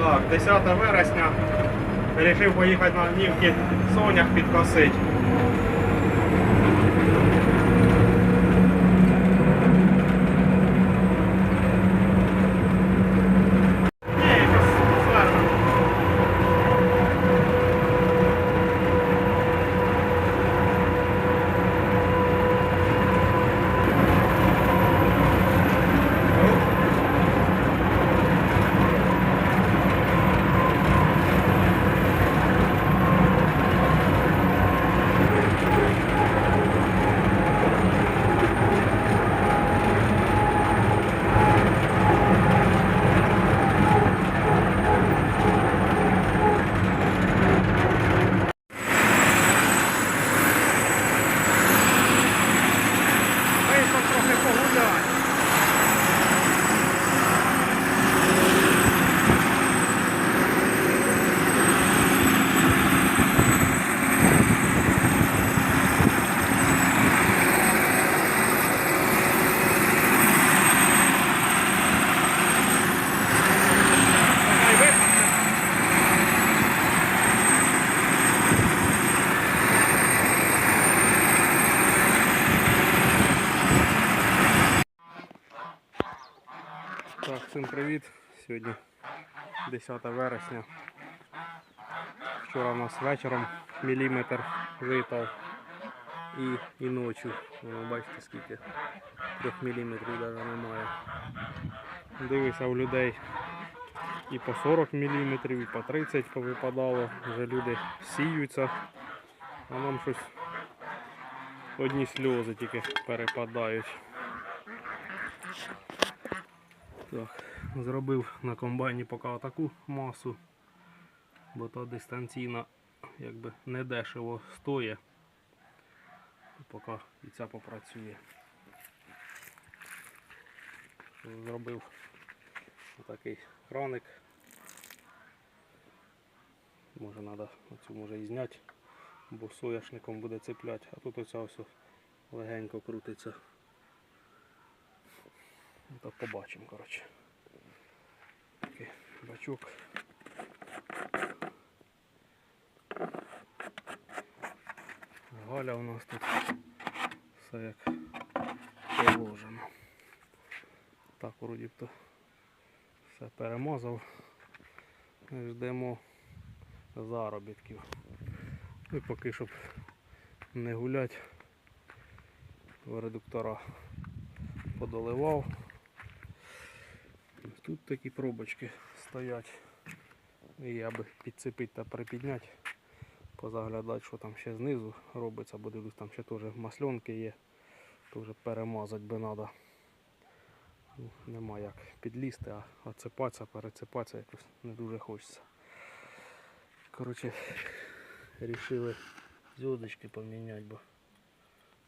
Так, 10 вересня. Вирішив поїхати на Нівки сонях підкосить. Ні, якось зверху. Вийшов трохи погуляти. Давай випадне. Так, всім привіт. Сьогодні 10 вересня. Вчора у нас вечором міліметр випав і, і ночі. Воно, бачите скільки. 3 міліметрів навіть немає. Дивися у людей і по 40 міліметрів, і по 30 повипадало. Вже люди сіються, а нам щось одні сльози тільки перепадають. Так, зробив на комбайні поки таку масу, бо та дистанційна якби не дешево стоїть. Поки і ця попрацює. Зробив такий краник. Може треба оцю може і зняти, бо сояшником буде цепляти, а тут оця ось легенько крутиться. Ну, Так побачимо, коротше. Бачок. Галя у нас тут все як положено. Так, вроді б то все перемазав. Ждемо заробітків. Ну і поки щоб не гулять, в редуктора подоливав. Тут такі пробочки стоять. Я би підцепити та припідняти, позаглядати, що там ще знизу робиться, бо дивлюсь, там ще теж масльонки є, вже перемазати би треба. Ну, нема як підлізти, а оцепатися, перецепатися якось не дуже хочеться. Коротше, рішили зв'язочки поміняти, бо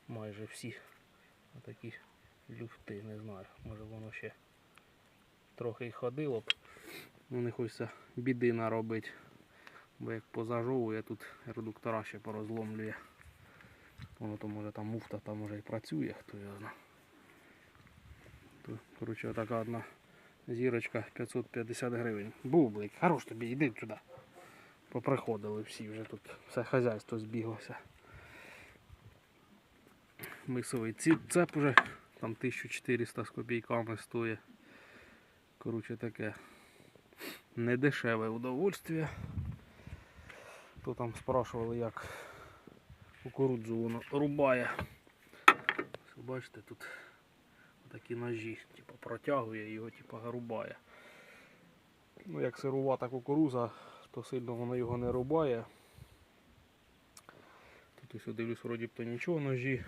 майже всі такі люфти, не знаю, може воно ще трохи й ходило б. Ну не хочеться біди наробити. Бо як позажовує, тут редуктора ще порозломлює. Воно то може там муфта там може і працює, хто його знає. То, коротше, така одна зірочка 550 гривень. Бублик, хорош тобі, йди сюди. Поприходили всі вже тут, все хазяйство збіглося. Мисовий ці- цеп уже там 1400 з копійками стоїть. Коротше таке недешеве удовольствие. То там спрашували, як кукурудзу воно рубає. Бачите, тут такі ножі, типу, протягує його типу, рубає. Ну, як сирувата кукуруза, то сильно воно його не рубає. Тут ось дивлюсь, вроді б то нічого ножі.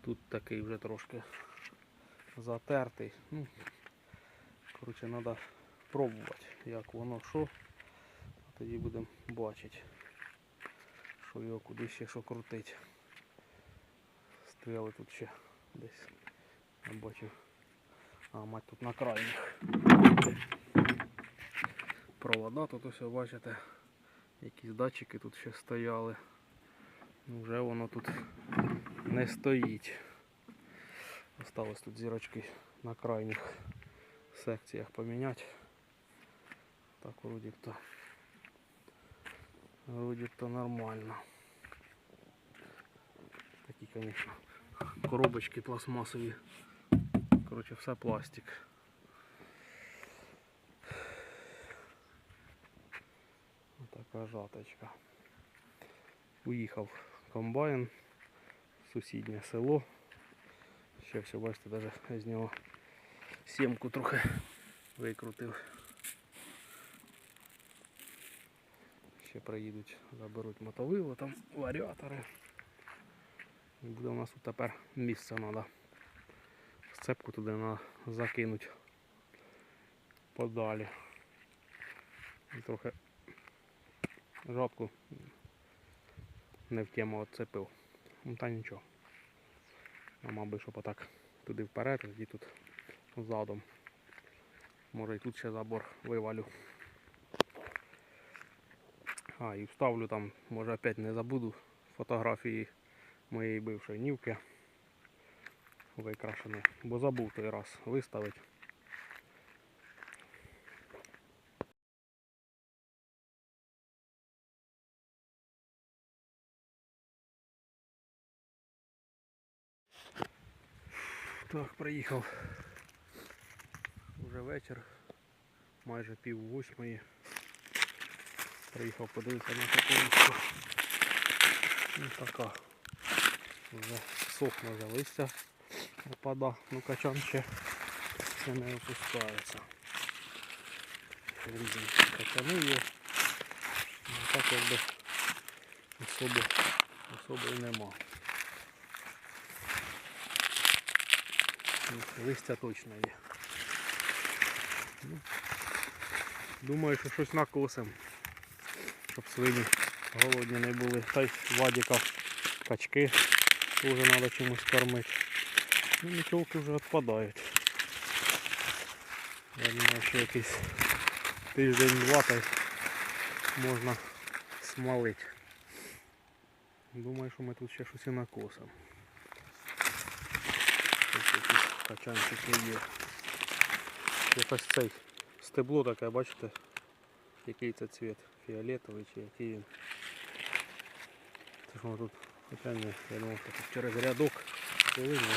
Тут такий вже трошки затертий. Ну, коротше, треба пробувати, як воно що. А тоді будемо бачити, що його куди ще що крутить. Стріли тут ще десь. Я бачив. А, мать тут на крайніх. Провода тут ось бачите. Якісь датчики тут ще стояли. Ну, Вже воно тут не стоїть. Осталось тут зірочки на крайніх секціях поміняти. Так, вроді б то. Вроді б то нормально. Такі, звісно, коробочки пластмасові. Коротше, все пластик. Така жаточка. Уїхав комбайн, в сусіднє село. Ще все, бачите, навіть з нього сімку трохи викрутив. Ще приїдуть, заберуть мотовило, там варіатори. І буде у нас тут тепер місце треба. Сцепку туди на закинуть подалі. І трохи жатку не в тему отцепив. Ну та нічого. А мабуть, щоб отак туди вперед, тоді тут задом. Може і тут ще забор вивалю. А, і вставлю там, може опять не забуду фотографії моєї бившої нівки викрашені, бо забув той раз виставити. Так, приїхав. Уже вечір, майже пів восьмої. Приїхав подивитися на таку. Ну така. Вже сохне вже листя опада, ну качан ще, ще не опускається. Різні качани є. Ну, так якби особи, особи нема. Ну, Листя точно є. Ну, думаю, що щось накосим, щоб свині голодні не були. Та й вадіка качки теж треба чимось кормити. Ну, мітьолки вже відпадають. Я думаю, що якийсь тиждень-два можна смалити. Думаю, що ми тут ще щось і накосимо. Ось якісь качанчики є. Якось цей стебло таке, бачите, який це цвіт? Фіолетовий чи який він. Це ж воно тут, хоча ні, я думав, що тут через рядок повинно.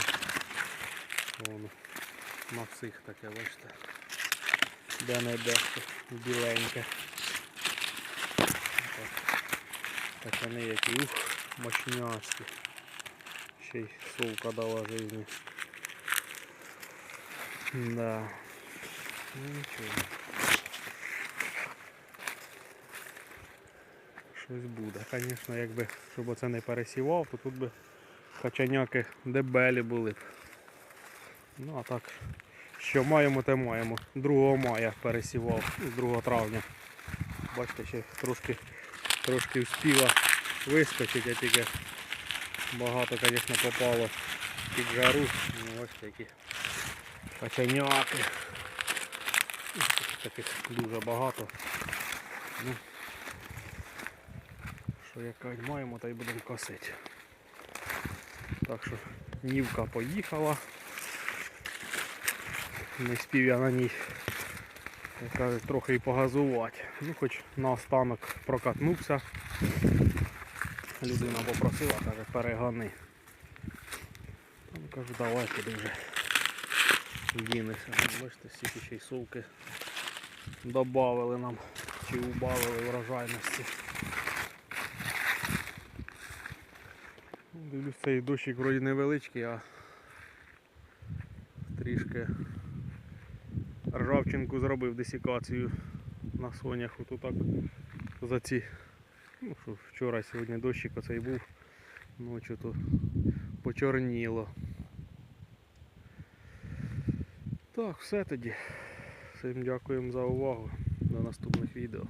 Воно на всіх таке, бачите. Де не де біленьке. Так. Так вони які ух, мощнясті. Ще й совка дала жизни. Да. Нічого. Щось буде. Звісно, якби, щоб оце не пересівав, то тут би качаняки дебелі були б. Ну а так, що маємо, те маємо. 2 мая пересівав, з 2 травня. Бачите, ще трошки, трошки вспіла вискочити, а тільки багато, звісно, попало під жару. Ну, ось такі качаняки. Таких дуже багато. Ну, що як маємо, та й будемо косити. Так що нівка поїхала. Не спів я на ній як кажуть, трохи і погазувати. Ну хоч на останок прокатнувся. Людина попросила, каже, перегони. Ну, кажу, давай туди вже дінешся. Ну, Бачите, стільки ще й совки додали нам чи убавили врожайності. Дивлюсь, цей дощик вроді невеличкий, а трішки ржавчинку зробив десікацію на соняху. То так за ці. Ну, що вчора сьогодні дощик оцей був, ночі то почорніло. Так, все тоді. Всім дякуємо за увагу. До наступних відео.